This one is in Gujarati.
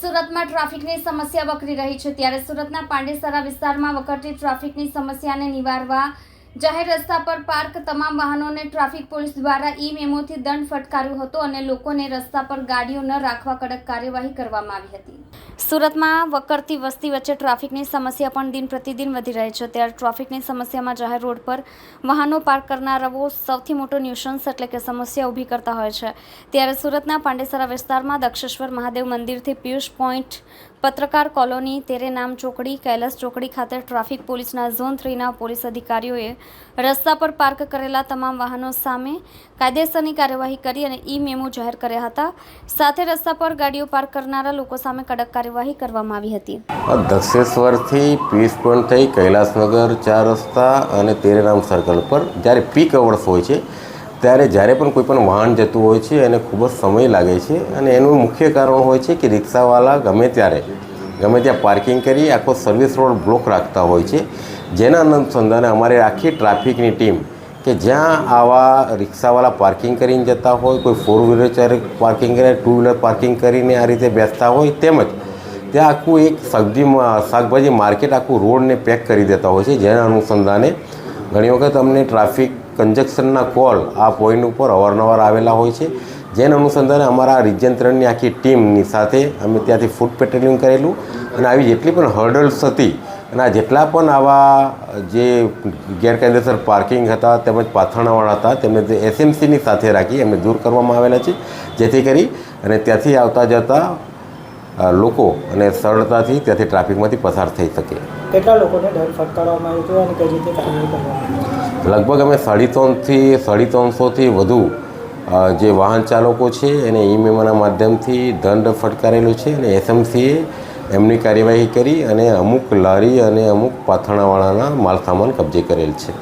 સુરતમાં ટ્રાફિકની સમસ્યા વકરી રહી છે. ત્યારે સુરતના પાંડેસરા વિસ્તારમાં વકરતી ટ્રાફિકની સમસ્યાને નિવારવા જાહેર રસ્તા પર પાર્ક તમામ વાહનોને ટ્રાફિક પોલીસ દ્વારા ઈ મેમોથી દંડ ફટકાર્યો હતો અને લોકોને રસ્તા પર ગાડીઓ ન રાખવા કડક કાર્યવાહી કરવામાં આવી હતી. સુરતમાં વકરતી વસ્તી વચ્ચે ટ્રાફિકની સમસ્યા પણ દિન પ્રતિદિન વધી રહી છે. ત્યારે ટ્રાફિકની સમસ્યામાં જાહેર રોડ પર વાહનો પાર્ક કરનારાઓ સૌથી મોટો ન્યુશન્સ એટલે કે સમસ્યા ઊભી કરતા હોય છે. ત્યારે સુરતના પાંડેસરા વિસ્તારમાં દક્ષેશ્વર મહાદેવ મંદિરથી પિયુષ પોઈન્ટ પત્રકાર કોલોની તેરે નામ ચોકડી, કૈલાસ ચોકડી ખાતે ટ્રાફિક પોલીસના ઝોન થ્રીના પોલીસ અધિકારીઓએ રસ્તા પર પાર્ક કરેલા તમામ વાહનો સામે કાયદેસરની કાર્યવાહી કરી અને ઈ મેમો જાહેર કર્યા હતા. સાથે રસ્તા પર ગાડીઓ પાર્ક કરનારા લોકો સામે કડક કાર્યવાહી કરવામાં આવી હતી. દક્ષેશ્વરથી પીસ પોઈન્ટ થઈ, કૈલાસનગર ચાર રસ્તા અને તેરેનામ સર્કલ પર. જ્યારે પીક અવર્સ હોય છે ત્યારે જ્યારે પણ કોઈ પણ વાહન જતું હોય છે એને ખૂબ જ સમય લાગે છે અને એનું મુખ્ય કારણ હોય છે કે રિક્ષાવાળા ગમે ત્યારે, ગમે ત્યાં પાર્કિંગ કરી આખો સર્વિસ રોડ બ્લોક રાખતા હોય છે. જેના અનુસંધાને અમારે આખી ટ્રાફિકની ટીમ કે જ્યાં આવા રિક્ષાવાળા પાર્કિંગ કરીને જતા હોય, કોઈ ફોર વ્હીલર પાર્કિંગ કરે ટુ વ્હીલર પાર્કિંગ કરીને આ રીતે બેસતા હોય તેમજ ત્યાં આખું એક સબ્જી શાકભાજી માર્કેટ આખું રોડને પેક કરી દેતા હોય છે. જેના અનુસંધાને ઘણી વખત અમને ટ્રાફિક કંજક્શનના કોલ આ પોઈન્ટ ઉપર અવારનવાર આવેલા હોય છે. જેના અનુસંધાને અમારા રિજન આખી ટીમની સાથે અમે ત્યાંથી ફૂડ પેટ્રોલિંગ કરેલું અને આવી જેટલી પણ હર્ડલ્સ હતી અને આ જેટલા પણ આવા જે ગેરકાયદેસર પાર્કિંગ હતા તેમજ પાથરણાવાળા હતા તેમને એસએમસીની સાથે રાખી એમને દૂર કરવામાં આવેલા છે. જેથી કરી અને ત્યાંથી આવતા જતા લોકો અને સરળતાથી ત્યાંથી ટ્રાફિકમાંથી પસાર થઈ શકે. કેટલા લોકોને દંડ ફટકારવામાં આવ્યો હતો અને કઈ રીતે કાર્યવાહી લગભગ અમે સાડી ત્રણથી સાડી ત્રણસોથી વધુ જે વાહન ચાલકો છે એને ઈ મેમોના માધ્યમથી દંડ ફટકારેલો છે અને એસએમસીએ એમની કાર્યવાહી કરી અને અમુક લારી અને અમુક પાથણાવાળાના માલ સામાન કબજે કરેલ છે.